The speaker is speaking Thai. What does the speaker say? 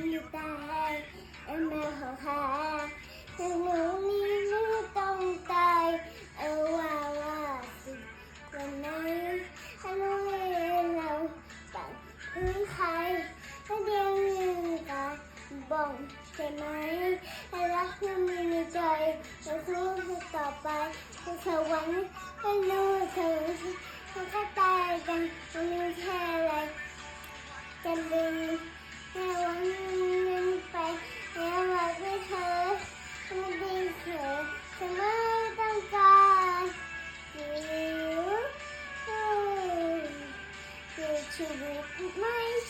มีตายเอ็มแม่ขอคาแต่หนูนี่ไม่ต้องตายเออว่าว่าสิวันไหนถ้าน้องเรียนเราตัดพื้นใครถ้เดียวยืนกันบ่งใช่ไหมให้รักยังมีในใจจะสู้ต่อไปจะสวรรค์ให้รู้เธอเขาแค่ตายกันมันม่แค่ คือชีวิ